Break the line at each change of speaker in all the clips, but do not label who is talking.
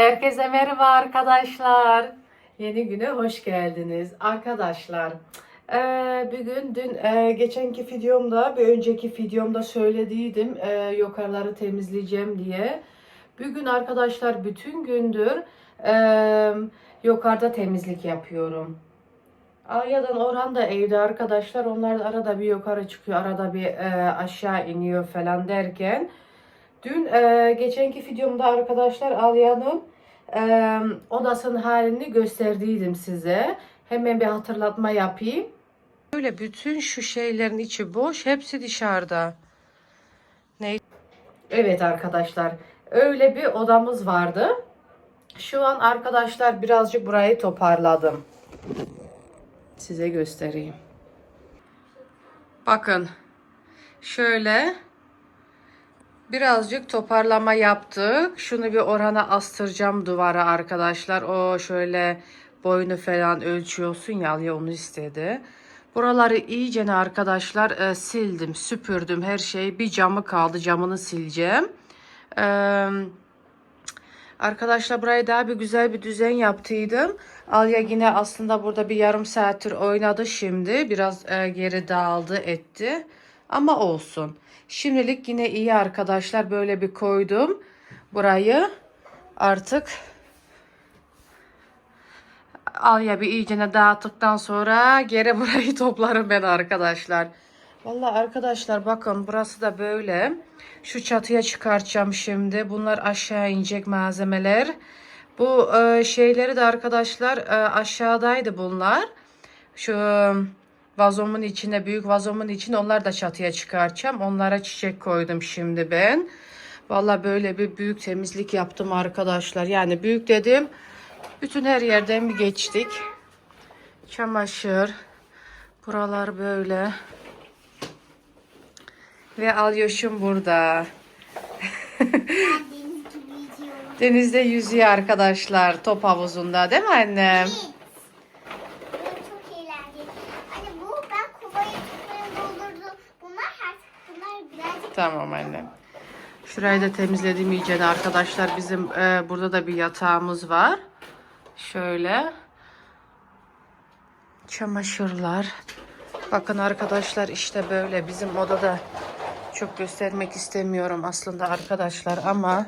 Herkese merhaba arkadaşlar. Yeni güne hoş geldiniz. Arkadaşlar eee, bugün dün eee, geçenki videomda bir önceki videomda söylediydim eee, yukarıları temizleyeceğim diye. Bugün arkadaşlar bütün gündür eee, yukarıda temizlik yapıyorum. Alya'dan Orhan da evde arkadaşlar. Onlar da arada bir yukarı çıkıyor, arada bir eee, aşağı iniyor falan derken. Dün eee, geçenki videomda arkadaşlar Alya'nın eee, odasının halini gösterdiydim size. Hemen bir hatırlatma yapayım. Böyle bütün şu şeylerin içi boş, hepsi dışarıda. Ne? Evet arkadaşlar, öyle bir odamız vardı. Şu an arkadaşlar birazcık burayı toparladım. Size göstereyim. Bakın. Şöyle birazcık toparlama yaptık. Şunu bir orana astıracağım duvara arkadaşlar. O şöyle boyunu falan ölçüyorsun ya ya onu istedi. Buraları iyicene arkadaşlar e, sildim, süpürdüm her şey. Bir camı kaldı. Camını sileceğim. Eee Arkadaşlar burayı daha bir güzel bir düzen yaptıydım. Alya yine aslında burada bir yarım saattir oynadı şimdi. Biraz e, geri dağıldı etti. Ama olsun. Şimdilik yine iyi arkadaşlar. Böyle bir koydum. Burayı artık Alya bir iyicene dağıttıktan sonra geri burayı toplarım ben arkadaşlar. Vallahi arkadaşlar bakın burası da böyle. Şu çatıya çıkartacağım şimdi. Bunlar aşağı inecek malzemeler. Bu e, şeyleri de arkadaşlar e, aşağıdaydı bunlar. Şu vazomun içine büyük vazomun içine onlar da çatıya çıkartacağım. Onlara çiçek koydum şimdi ben. Vallahi böyle bir büyük temizlik yaptım arkadaşlar. Yani büyük dedim. Bütün her yerden bir geçtik. Çamaşır. Buralar böyle. Ve Alyoş'um burada. Denizde yüzüyor arkadaşlar top havuzunda değil mi annem?
Evet. Bu çok eğlenceli. Anne bu ben kovayı tutarım doldurdum. Bunlar her bunlar birazcık
Tamam annem. Şurayı da temizledim iyice arkadaşlar. Bizim e, burada da bir yatağımız var. Şöyle. Çamaşırlar. Bakın arkadaşlar işte böyle bizim odada çok göstermek istemiyorum aslında arkadaşlar ama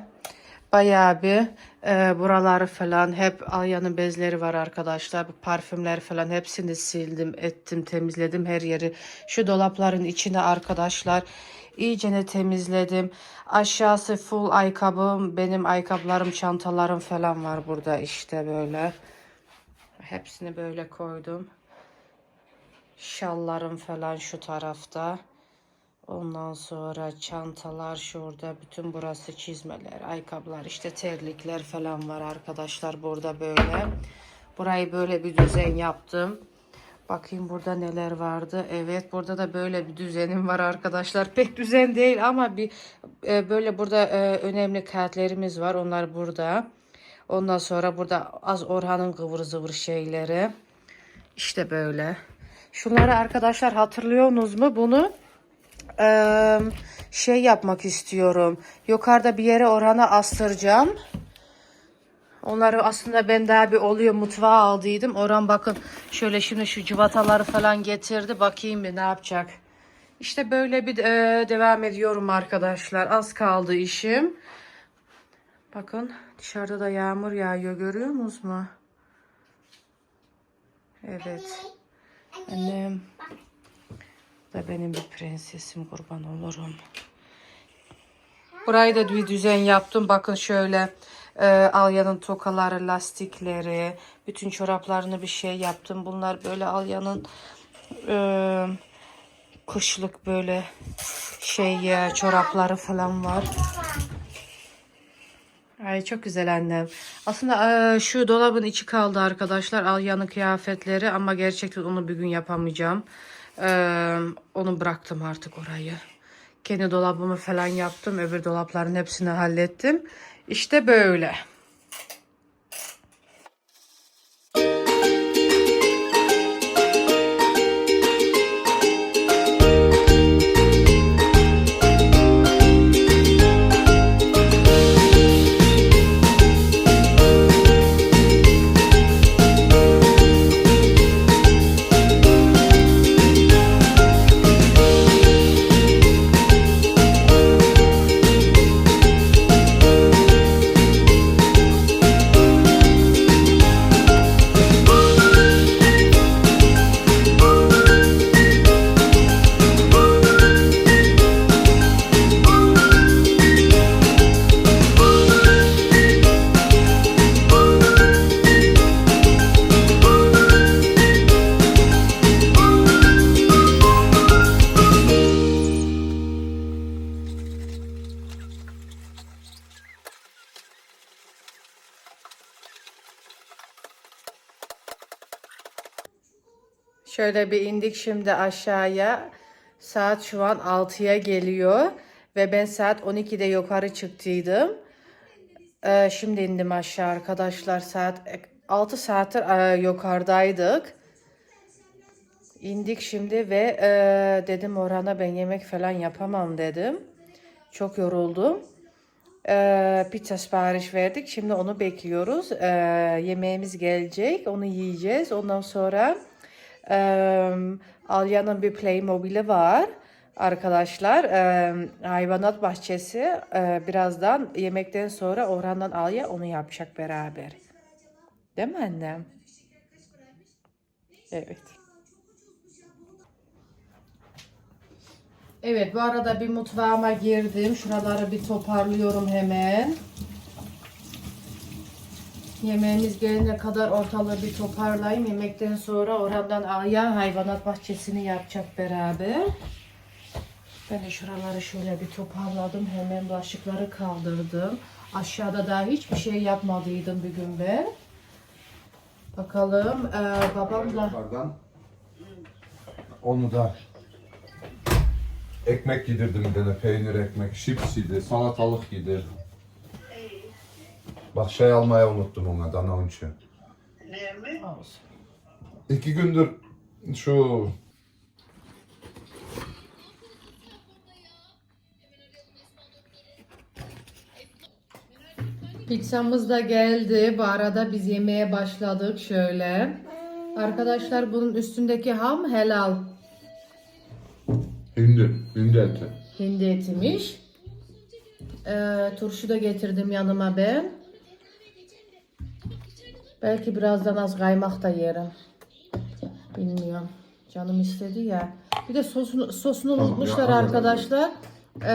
bayağı bir e, buraları falan hep Alya'nın bezleri var arkadaşlar. Bu parfümler falan hepsini sildim, ettim, temizledim her yeri. Şu dolapların içine arkadaşlar iyicene temizledim. Aşağısı full ayakkabım, benim ayakkabılarım, çantalarım falan var burada işte böyle. Hepsini böyle koydum. Şallarım falan şu tarafta. Ondan sonra çantalar şurada. Bütün burası çizmeler, ayakkabılar, işte terlikler falan var arkadaşlar burada böyle. Burayı böyle bir düzen yaptım. Bakayım burada neler vardı. Evet burada da böyle bir düzenim var arkadaşlar. Pek düzen değil ama bir e, böyle burada e, önemli kağıtlarımız var. Onlar burada. Ondan sonra burada az Orhan'ın kıvır zıvır şeyleri. İşte böyle. Şunları arkadaşlar hatırlıyorsunuz mu? Bunu eee, şey yapmak istiyorum. Yukarıda bir yere Orhan'a astıracağım. Onları aslında ben daha bir oluyor mutfağa aldıydım. Orhan bakın şöyle şimdi şu cıvataları falan getirdi. Bakayım bir ne yapacak. İşte böyle bir eee, devam ediyorum arkadaşlar. Az kaldı işim. Bakın dışarıda da yağmur yağıyor görüyor musunuz mu? Evet. Annem. Da benim bir prensesim kurban olurum. Burayı da bir düzen yaptım. Bakın şöyle e, Alya'nın tokaları, lastikleri, bütün çoraplarını bir şey yaptım. Bunlar böyle Alya'nın e, kışlık böyle şey ya, çorapları falan var. Ay çok güzel annem. Aslında e, şu dolabın içi kaldı arkadaşlar. Alya'nın kıyafetleri ama gerçekten onu bir gün yapamayacağım. E, onu bıraktım artık orayı. Kendi dolabımı falan yaptım. Öbür dolapların hepsini hallettim. İşte böyle. Şöyle bir indik şimdi aşağıya. Saat şu an 6'ya geliyor. Ve ben saat 12'de yukarı çıktıydım. Ee, şimdi indim aşağı arkadaşlar. Saat 6 saattir e, yukarıdaydık. İndik şimdi ve e, dedim Orhan'a ben yemek falan yapamam dedim. Çok yoruldum. E, pizza sipariş verdik. Şimdi onu bekliyoruz. E, yemeğimiz gelecek. Onu yiyeceğiz. Ondan sonra e, Alya'nın bir Playmobil'i var. Arkadaşlar hayvanat bahçesi birazdan yemekten sonra Orhan'dan Alya onu yapacak beraber. Değil mi annem? Evet. Evet bu arada bir mutfağıma girdim. Şuraları bir toparlıyorum hemen. Yemeğimiz gelene kadar ortalığı bir toparlayayım. Yemekten sonra oradan Aya hayvanat bahçesini yapacak beraber. Ben de şuraları şöyle bir toparladım. Hemen bulaşıkları kaldırdım. Aşağıda daha hiçbir şey yapmadıydım bugün ben. Bakalım babam da
Yukarıdan onu da ekmek yedirdim bir tane peynir ekmek, chips yedi, salatalık yedi. Bak şey almaya unuttum ona dana unçu.
olsun.
İki gündür şu
Pizzamız da geldi. Bu arada biz yemeğe başladık şöyle. Arkadaşlar bunun üstündeki ham helal
hindi, hindi eti.
hindi etiymiş. Ee, turşu da getirdim yanıma ben. Belki birazdan az kaymak da yerim. Bilmiyorum. Canım istedi ya. Bir de sosunu, sosunu
Tamam,
unutmuşlar
ya,
arkadaşlar. Ee,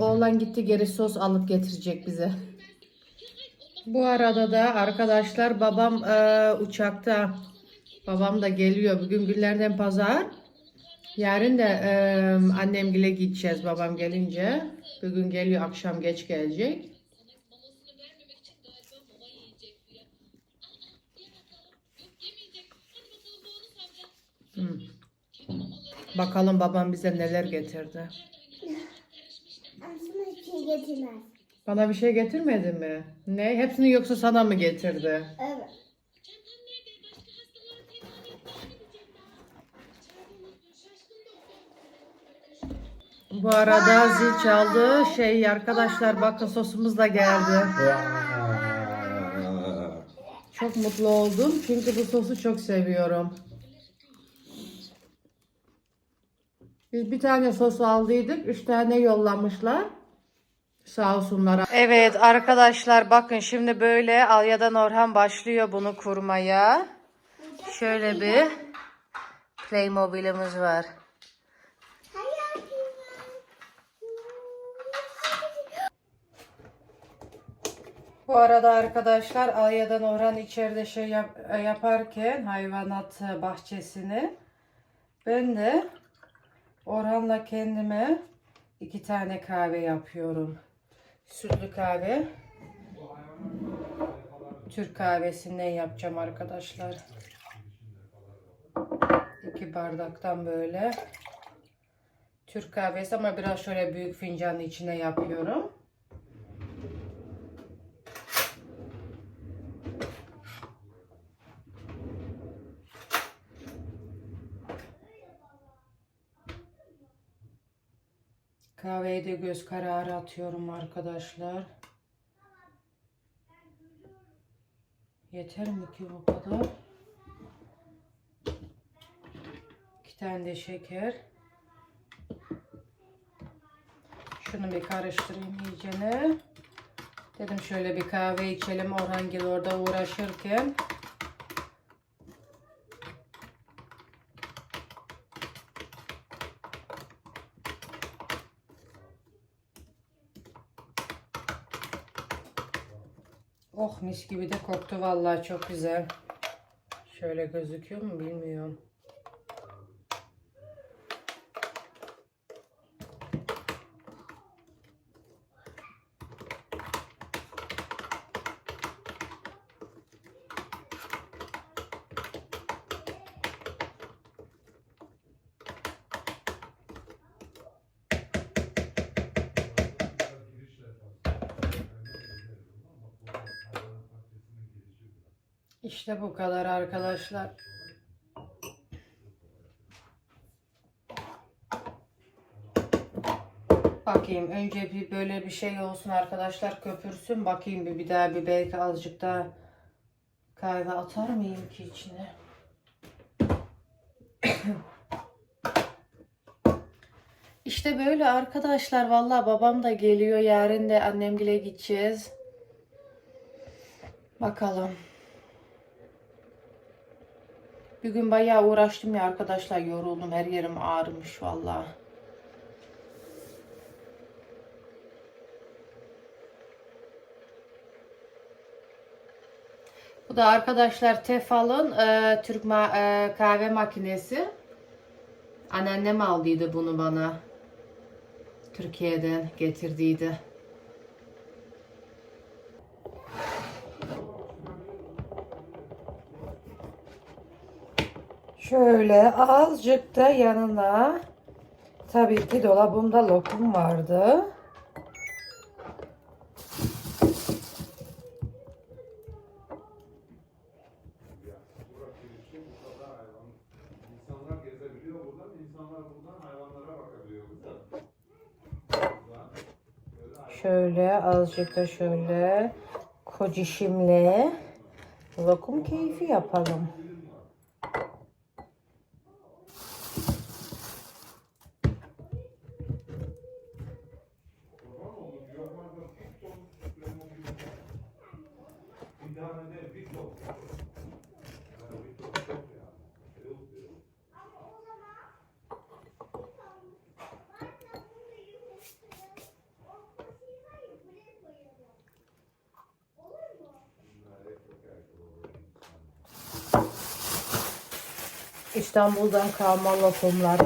oğlan gitti geri sos alıp getirecek bize. Bu arada da arkadaşlar babam e, uçakta. Babam da geliyor. Bugün günlerden pazar. Yarın da e, annemgile gideceğiz babam gelince. Bugün geliyor akşam geç gelecek. Bakalım babam bize neler getirdi.
Aslında hiç şey getirmez.
Bana bir şey getirmedi mi? Ne? Hepsini yoksa sana mı getirdi?
Evet.
Bu arada zil çaldı. Şey arkadaşlar bakın sosumuz da geldi. Çok mutlu oldum çünkü bu sosu çok seviyorum. Biz bir tane sos aldıydık. Üç tane yollamışlar. Sağ olsunlar. Evet arkadaşlar bakın şimdi böyle Alya'dan Orhan başlıyor bunu kurmaya. Şöyle bir Playmobil'imiz var. Bu arada arkadaşlar Alya'dan Orhan içeride şey yap- yaparken hayvanat bahçesini ben de Orhan'la kendime iki tane kahve yapıyorum. Sütlü kahve. Türk kahvesinden yapacağım arkadaşlar. İki bardaktan böyle. Türk kahvesi ama biraz şöyle büyük fincanın içine yapıyorum. Kahveyi de göz kararı atıyorum arkadaşlar. Yeter mi ki bu kadar? İki tane de şeker. Şunu bir karıştırayım iyicene. Dedim şöyle bir kahve içelim Orhangil orada uğraşırken. Oh mis gibi de koktu vallahi çok güzel. Şöyle gözüküyor mu bilmiyorum. İşte bu kadar arkadaşlar. Bakayım önce bir böyle bir şey olsun arkadaşlar köpürsün bakayım bir, bir daha bir belki azıcık daha kahve atar mıyım ki içine? İşte böyle arkadaşlar vallahi babam da geliyor yarın da annemgile gideceğiz. Bakalım. Bir gün bayağı uğraştım ya arkadaşlar yoruldum her yerim ağrımış vallahi. Bu da arkadaşlar Tefal'ın e, Türk ma- e, kahve makinesi. Anneannem aldıydı bunu bana. Türkiye'den getirdiydi. Şöyle azıcık da yanına tabii ki dolabımda lokum vardı. Şöyle azıcık da şöyle kocişimle lokum keyfi yapalım.
Bir tane de bir top. Yani bir top çok yani. Yok diyor.
İstanbul'dan kalma lokumlar.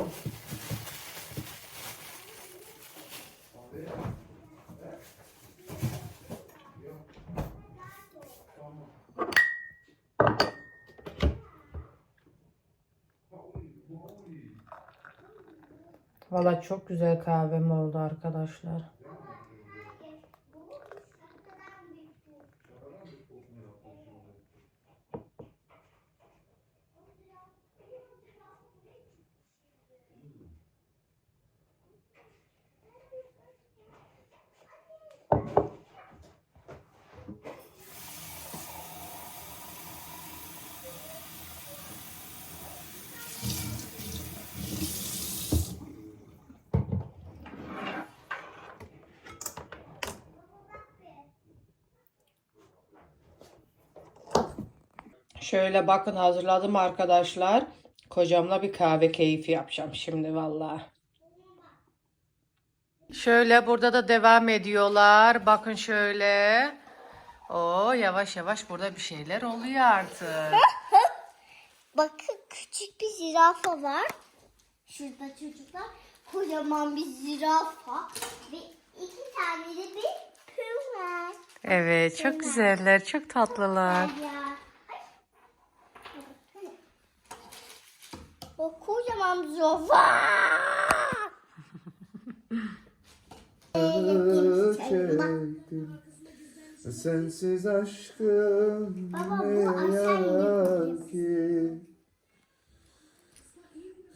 Valla çok güzel kahvem oldu arkadaşlar. Şöyle bakın hazırladım arkadaşlar. Kocamla bir kahve keyfi yapacağım şimdi vallahi. Şöyle burada da devam ediyorlar. Bakın şöyle. O yavaş yavaş burada bir şeyler oluyor artık.
Bakın küçük bir zürafa var. Şurada çocuklar. Kocaman bir zürafa. Ve iki tane de bir püm var.
Evet çok güzeller, çok tatlılar.
Ya. O
çektim Sensiz aşkım
Baba,
ne
gibi.
ki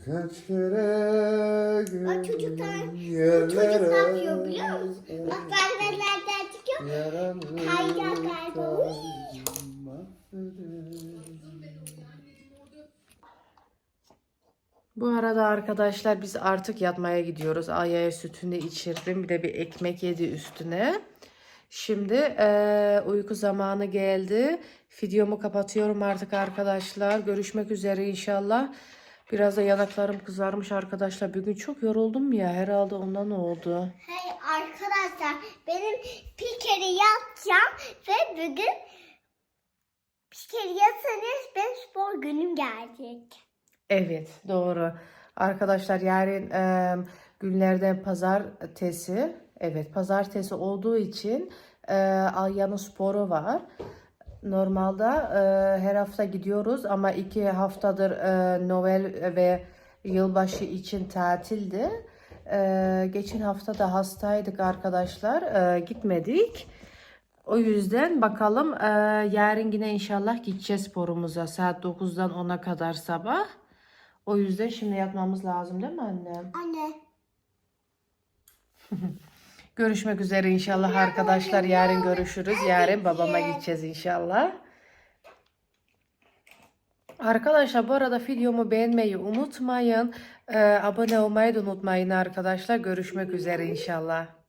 Kaç kere
Bak çocuklar, ne yapıyor
yerlere
biliyor musun? Bak ben çıkıyor?
Yaramı
Kayda
Bu arada arkadaşlar biz artık yatmaya gidiyoruz. Aya'ya sütünü içirdim. Bir de bir ekmek yedi üstüne. Şimdi eee, uyku zamanı geldi. Videomu kapatıyorum artık arkadaşlar. Görüşmek üzere inşallah. Biraz da yanaklarım kızarmış arkadaşlar. Bugün çok yoruldum ya. Herhalde ondan oldu.
Hey arkadaşlar benim bir yatacağım ve bugün bir kere yatsanız ben spor günüm gelecek.
Evet doğru. Arkadaşlar yarın eee, günlerden pazartesi. Evet pazartesi olduğu için eee Alya'nın sporu var. Normalde eee, her hafta gidiyoruz ama iki haftadır eee, Noel ve yılbaşı için tatildi. Eee, geçen hafta da hastaydık arkadaşlar. Eee, gitmedik. O yüzden bakalım eee, yarın yine inşallah gideceğiz sporumuza saat 9'dan 10'a kadar sabah. O yüzden şimdi yatmamız lazım değil mi annem?
Anne.
Görüşmek üzere inşallah arkadaşlar. Yarın görüşürüz. Yarın babama gideceğiz inşallah. Arkadaşlar bu arada videomu beğenmeyi unutmayın. Ee, abone olmayı da unutmayın arkadaşlar. Görüşmek üzere inşallah.